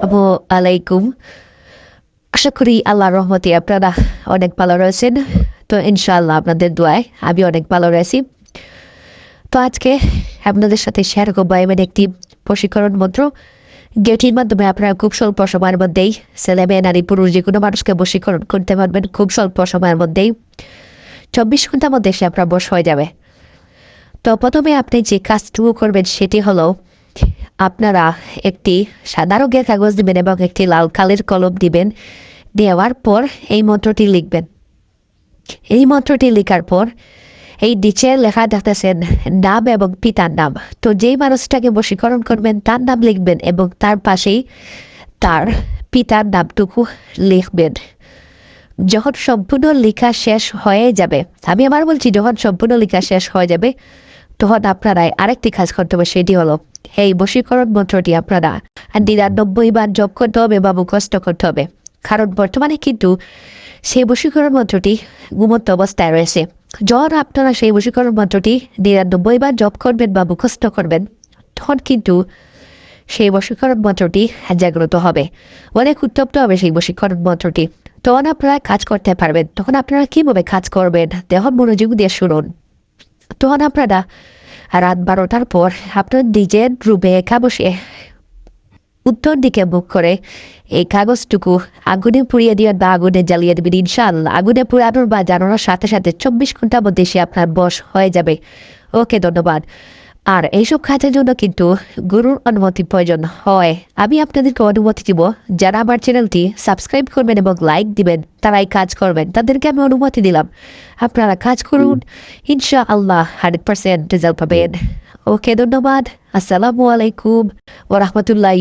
আলাইকুম আশা করি আল্লাহ রহমতে আপনারা অনেক ভালো রয়েছেন তো ইনশাআল্লাহ আপনাদের দোয়ায় আমি অনেক ভালো রয়েছি তো আজকে আপনাদের সাথে শেয়ার করব এমন একটি প্রশিক্ষণ মন্ত্র যেটির মাধ্যমে আপনারা খুব স্বল্প সময়ের মধ্যেই ছেলে মেয়ে নারী পুরুষ যে কোনো মানুষকে বশীকরণ করতে পারবেন খুব স্বল্প সময়ের মধ্যেই চব্বিশ ঘণ্টার মধ্যে সে আপনার বস হয়ে যাবে তো প্রথমে আপনি যে কাজটুকু করবেন সেটি হলো আপনারা একটি সাদা রঙের কাগজ দিবেন এবং একটি লাল কালের কলম দিবেন। দেওয়ার পর এই মন্ত্রটি লিখবেন। এই মন্ত্রটি লেখার পর এই নিচে লেখা দেখতেছেন, নাম এবং পিতার নাম। তো যেই মানুষটাকে বশীকরণ করবেন, তার নাম লিখবেন এবং তার পাশেই তার পিতার নামটুকু লিখবেন। যখন সম্পূর্ণ লেখা শেষ হয়ে যাবে, আমি আবার বলছি, যখন সম্পূর্ণ লেখা শেষ হয়ে যাবে তখন আপনারা আরেকটি কাজ করতে হবে, সেটি হলো এই বশীকরণ মন্ত্রটি আপনারা নিরানব্বই বার জপ করতে হবে বা মুখস্থ করতে হবে। কারণ বর্তমানে কিন্তু সেই বশীকরণ মন্ত্রটি ঘুমন্ত অবস্থায় রয়েছে। যখন আপনারা সেই বশীকরণ মন্ত্রটি নিরানব্বই বার জপ করবেন বা মুখস্থ করবেন, তখন কিন্তু সেই বশীকরণ মন্ত্রটি জাগ্রত হবে। অনেক উত্তপ্ত হবে সেই বশীকরণ মন্ত্রটি। তখন আপনারা কাজ করতে পারবেন। তখন আপনারা কীভাবে কাজ করবেন? দেহ মনোযোগ দিয়ে শুনুন। তখন আপনারা। রাত বারোটার পর আপনার নিজের রুমে একা বসে উত্তর দিকে মুখ করে এই কাগজটুকু আগুনে পুড়িয়ে দিবেন বা আগুনে জ্বালিয়ে দেবেন ইনশাল্লাহ আগুনে পুরানোর বা জানানোর সাথে সাথে চব্বিশ ঘণ্টার মধ্যে সে আপনার বস হয়ে যাবে। ওকে, ধন্যবাদ। আর এইসব কাজের জন্য কিন্তু গুরুর অনুমতি প্রয়োজন হয়। আমি আপনাদেরকে অনুমতি দিব, যারা আমার চ্যানেলটি সাবস্ক্রাইব করবেন এবং লাইক দিবেন, তারাই কাজ করবেন। তাদেরকে আমি অনুমতি দিলাম। আপনারা কাজ করুন ইনশা আল্লাহ হান্ড্রেড পার্সেন্ট রেজাল্ট পাবেন। ওকে, ধন্যবাদ। আসসালামু আলাইকুম ওরহমতুল্লাহ